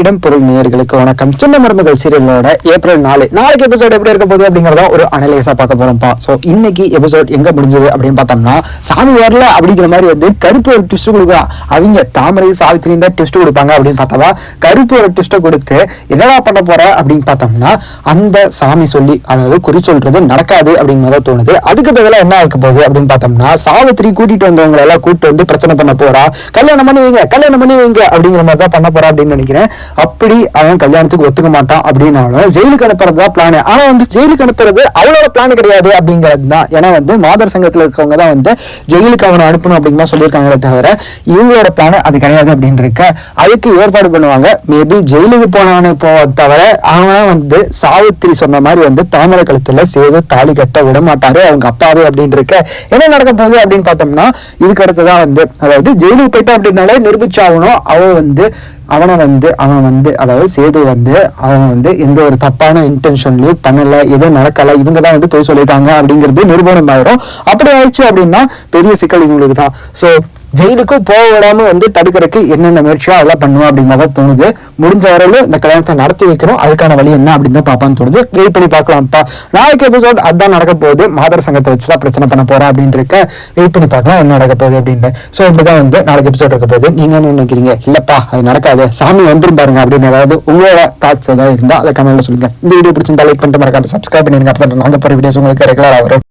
இடம் பொருள் நேயர்களுக்கு வணக்கம். சின்ன மருமகள் சீரியலோட ஏப்ரல் நாலு. நாளைக்கு எபிசோட் எப்படி இருக்க போகுது அப்படிங்கறத ஒரு அனலைஸா பார்க்க போறோம்ப்பா. ஸோ இன்னைக்கு எபிசோட் எங்க முடிஞ்சது அப்படின்னு பார்த்தோம்னா சாமி வரல அப்படிங்கிற மாதிரி வந்து கருப்பு ஒரு ட்விஸ்ட் கொடுக்குறான் அவங்க தாமரை சாவித்திரி தான் டெஸ்ட் கொடுப்பாங்க அப்படின்னு பார்த்தா கருப்பு ஒரு ட்விஸ்ட்டை கொடுத்து என்னடா பண்ண போற அப்படின்னு பார்த்தோம்னா அந்த சாமி சொல்லி அதாவது குறி சொல்றது நடக்காது அப்படின்னு மாதிரி தோணுது. அதுக்கு பதிலாக என்ன இருக்க போகுது அப்படின்னு பார்த்தோம்னா சாவித்திரி கூட்டிட்டு வந்தவங்களை எல்லாம் கூப்பிட்டு வந்து பிரச்சனை பண்ண போறா. கல்யாணம் பண்ணி வைங்க கல்யாணம் பண்ணி வைங்க அப்படிங்கிற மாதிரி தான் பண்ண போறா அப்படின்னு நினைக்கிறேன். அப்படி அவன் கல்யாணத்துக்கு ஒத்துக்க மாட்டான் அப்படின்னாலும் ஜெயிலுக்கு அனுப்புறது தான் பிளான் ஆனா வந்து ஜெயிலுக்கு அனுப்புறது அவளோட பிளான் கிடையாது அப்படிங்கிறது தான் ஏன்னா வந்து மாதர் சங்கத்தில் இருக்கவங்க தான் வந்து ஜெயிலுக்கு அவனை அனுப்பணும் அப்படின்னு சொல்லியிருக்காங்களே தவிர இவங்களோட பிளான் அது கிடையாது அப்படின்னு இருக்க அதுக்கு ஏற்பாடு பண்ணுவாங்க. மேபி ஜெயிலுக்கு போனவனு போவ தவிர அவனை வந்து சாவித்திரி சொன்ன மாதிரி வந்து தாமரை கழுத்துல சேது தாலி கட்ட விட மாட்டாரு அவங்க அப்பாவே அப்படின்னு இருக்க என்ன நடக்க போகுது அப்படின்னு பார்த்தோம்னா இதுக்கு அடுத்ததான் வந்து அதாவது ஜெயிலுக்கு போயிட்டோம் அப்படின்னாலே நிரூபிச்சாகணும். அவன் வந்து அவனை வந்து அவன் வந்து அதாவது சேது வந்து அவன் வந்து எந்த ஒரு தப்பான இன்டென்ஷன்லயும் பண்ணல எதுவும் நடக்கல இவங்க தான் வந்து போய் சொல்லிட்டாங்க அப்படிங்கிறது நிரூபணம் ஆயிரும் அப்படி ஆயிடுச்சு அப்படின்னா பெரிய சிக்கல் இவங்களுக்கு தான் ஸோ ஜெயிலுக்கும் போக விடாம வந்து தடுக்கிறதுக்கு என்னென்ன முயற்சியோ அதெல்லாம் பண்ணுவோம் அப்படிங்கிறத தோணுது. முடிஞ்ச வரையில இந்த கல்யாணத்தை நடத்தி வைக்கிறோம் அதுக்கான வழி என்ன அப்படின்னு தான் தோணுது. வெயிட் பண்ணி பார்க்கலாம்ப்பா. நாளைக்கு எபிசோட் அதான் நடக்க போகுது. மாதர் சங்கத்தை வச்சு தான் பிரச்சனை பண்ண போறேன் அப்படின்னு இருக்க வெயிட் பண்ணி பார்க்கலாம் என்ன நடக்க போகுது அப்படின்னு. ஸோ இப்படிதான் வந்து நாளைக்கு எபிசோட் இருக்க போகுது. நீங்க என்ன நினைக்கிறீங்க? இல்லப்பா அது நடக்காது. சாமி வந்துரும் பாருங்க அப்படின்னு ஏதாவது உங்களோட தாட்ஸ் ஏதாவது இருந்தால் அதை கமெண்ட்ல சொல்லுங்க. இந்த வீடியோ பிடிச்சிருந்தா லைக் பண்ணிட்டு மறக்காம சப்ஸ்கிரைப் பண்ணிருங்க அப்போ நாங்கள் போகிற வீடியோஸ் உங்களுக்கு ரெகுலராக வரும்.